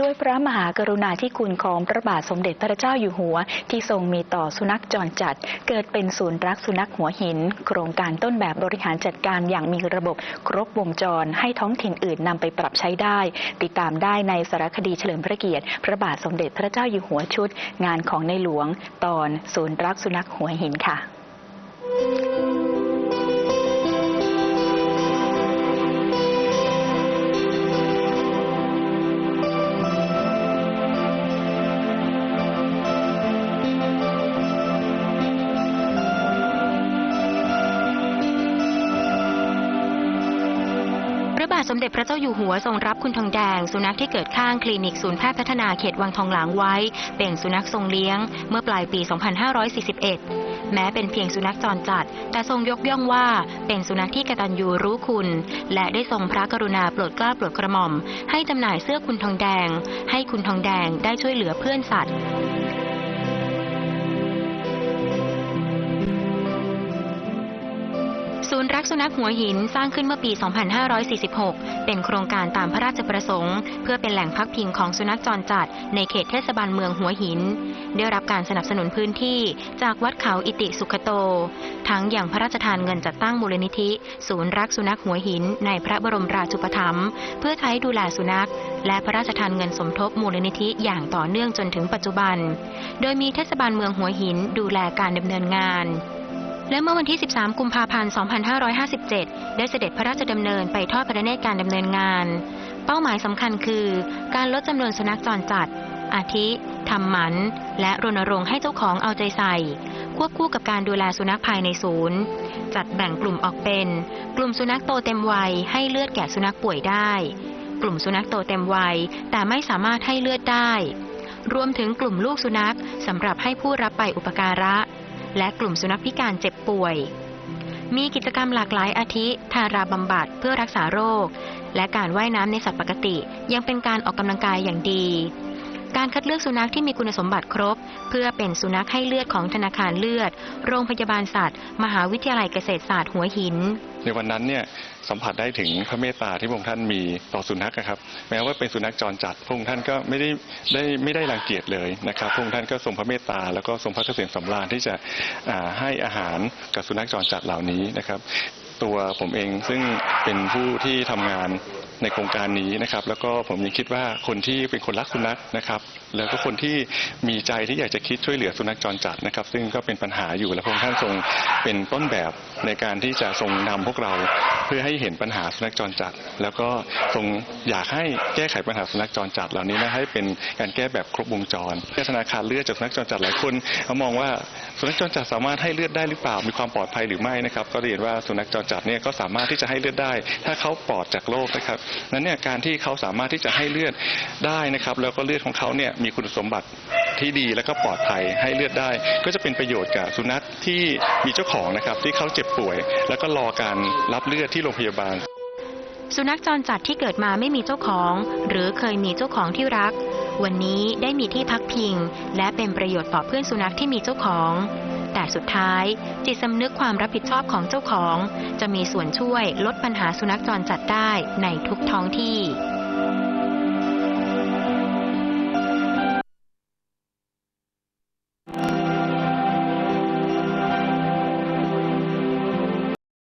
ด้วยพระมหากรุณาธิคุณของพระบาทสมเด็จพระเจ้าอยู่หัว ที่ทรงมีต่อสุนัขจรจัด เกิดเป็นศูนย์รักสุนัขหัวหิน โครงการต้นแบบบริหารจัดการอย่างมีระบบครบวงจร ให้ท้องถิ่นอื่นนำไปปรับใช้ได้ ติดตามได้ในสารคดีเฉลิมพระเกียรติ พระบาทสมเด็จพระเจ้าอยู่หัวชุด งานของในหลวง ตอนศูนย์รักสุนัขหัวหินค่ะ สมเด็จพระเจ้าอยู่หัวทรงรับคุณทองแดง สุนัขที่เกิดข้างคลินิกศูนย์แพทย์พัฒนาเขตวังทองหลางไว้ เป็นสุนัขทรงเลี้ยง เมื่อปลายปี 2541 แม้เป็นเพียงสุนัขจรจัด แต่ทรงยกย่องว่าเป็นสุนัขที่กตัญญูรู้คุณ และได้ทรงพระกรุณาโปรดเกล้าโปรดกระหม่อม ให้จำหน่ายเสื้อคุณทองแดง ให้คุณทองแดงได้ช่วยเหลือเพื่อนสัตว์ นย์รักสุนัขหัวหินสร้างขึ้นเมื่อปี 2546 เป็นโครงการตามพระราชประสงค์ เพื่อเป็นแหล่งพักพิงของสุนัขจรจัด ในเขตเทศบาลเมืองหัวหิน ได้รับการสนับสนุนพื้นที่จากวัดเขาอิติสุขโต ทั้งอย่างพระราชทานเงินจัดตั้งมูลนิธิ ศูนย์รักสุนัขหัวหิน ในพระบรมราชูปถัมภ์เพื่อใช้ดูแลสุนัข และพระราชทานเงินสมทบมูลนิธิอย่างต่อเนื่องจนถึงปัจจุบัน โดยมีเทศบาลเมืองหัวหินดูแลการดำเนินงาน และเมื่อวันที่ 13 กุมภาพันธ์ 2557 ได้เสด็จพระราชดำเนินไปทอดพระเนตรการดำเนินงาน เป้าหมายสำคัญคือ การลดจำนวนสุนัขจรจัด อาทิทำหมัน และรณรงค์ให้เจ้าของเอาใจใส่ ควบคู่กับการดูแลสุนัขภายในศูนย์ จัดแบ่งกลุ่มออกเป็น กลุ่มสุนัขโตเต็มวัยให้เลือดแก่สุนัขป่วยได้ กลุ่มสุนัขโตเต็มวัยแต่ไม่สามารถให้เลือดได้ รวมถึงกลุ่มลูกสุนัขสำหรับให้ผู้รับไปอุปการะ และกลุ่มสุนัขพิการเจ็บป่วย มีกิจกรรมหลากหลายอาทิ ทาราบำบัดเพื่อรักษาโรค และการว่ายน้ำในสัตว์ปกติ ยังเป็นการออกกำลังกายอย่างดี การคัดเลือกสุนัขที่มีคุณสมบัติครบ เพื่อเป็นสุนัขให้เลือดของธนาคารเลือด โรงพยาบาลสัตว์ มหาวิทยาลัยเกษตรศาสตร์หัวหิน ในวันนั้นเนี่ยสัมผัสได้ถึงพระเมตตาที่พระองค์ท่านมีต่อสุนัขนะครับ แม้ว่าเป็นสุนัขจรจัดพระองค์ท่านก็ไม่ได้ได้ไม่ได้รังเกียจเลยนะครับพระองค์ท่านก็ทรงพระเมตตาแล้วก็ทรงพระเกษมสำราญที่จะให้อาหารกับสุนัขจรจัดเหล่านี้นะครับ ตัวผมเองซึ่งเป็นผู้ที่ทำงาน ในโครงการนี้นะครับ แล้วก็ผมยังคิดว่าคนที่เป็นคนรักสุนัขนะครับ แล้วก็คนที่มีใจที่อยากจะคิดช่วยเหลือสุนัขจรจัดนะครับ ซึ่งก็เป็นปัญหาอยู่และพระองค์ท่านทรงเป็นต้นแบบในการที่จะทรงนำพวกเราเพื่อให้เห็นปัญหาสุนัขจรจัด แล้วก็ทรงอยากให้แก้ไขปัญหาสุนัขจรจัด เหล่านี้นะให้เป็นการแก้แบบครบวงจรธนาคารเลือดจากสุนัขจรจัดหลายคนเขามองว่าสุนัขจรจัดสามารถให้เลือดได้หรือเปล่ามีความปลอดภัยหรือไม่นะครับ ก็เรียนว่าสุนัขจรจัดเนี่ยก็สามารถที่จะให้เลือดได้ ถ้าเขาปลอดจากโรคนะครับนั้นเนี่ยการที่เขาสามารถที่จะให้เลือดได้นะครับ แล้วก็เลือดของเขาเนี่ยมีคุณสมบัติที่ดีแล้วก็ปลอดภัยให้เลือดได้ ก็จะเป็นประโยชน์กับสุนัขที่มีเจ้าของนะครับที่เขาเจ็บป่วย แล้วก็รอการรับเลือดที่โรงพยาบาล สุนัขจรจัดที่เกิดมาไม่มีเจ้าของ หรือเคยมีเจ้าของที่รัก วันนี้ได้มีที่พักพิง และเป็นประโยชน์ต่อเพื่อนสุนัขที่มีเจ้าของ แต่สุดท้าย จิตสำนึกความรับผิดชอบของเจ้าของ จะมีส่วนช่วยลดปัญหาสุนัขจรจัดได้ในทุกท้องที่